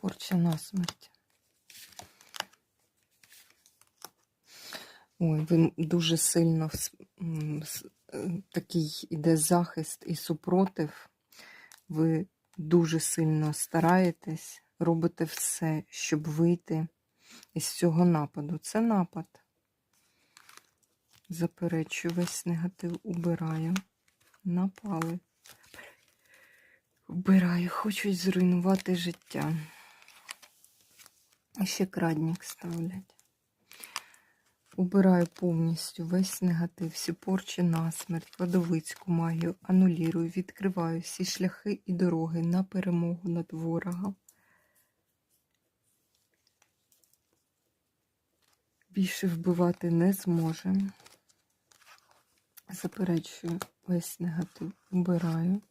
Порча насмерть. Ой, ви дуже сильно е, такий іде захист і супротив. Ви дуже сильно стараєтесь, робите все, щоб вийти із цього нападу. Це напад. Заперечую, весь негатив убираю. Напали. Вбираю, хочуть зруйнувати життя. І ще крадник ставлять. Убираю повністю весь негатив, всі порчі насмерть, кладовицьку магію, анулірую, відкриваю всі шляхи і дороги на перемогу над ворогом. Більше вбивати не зможе. Заперечую весь негатив, убираю.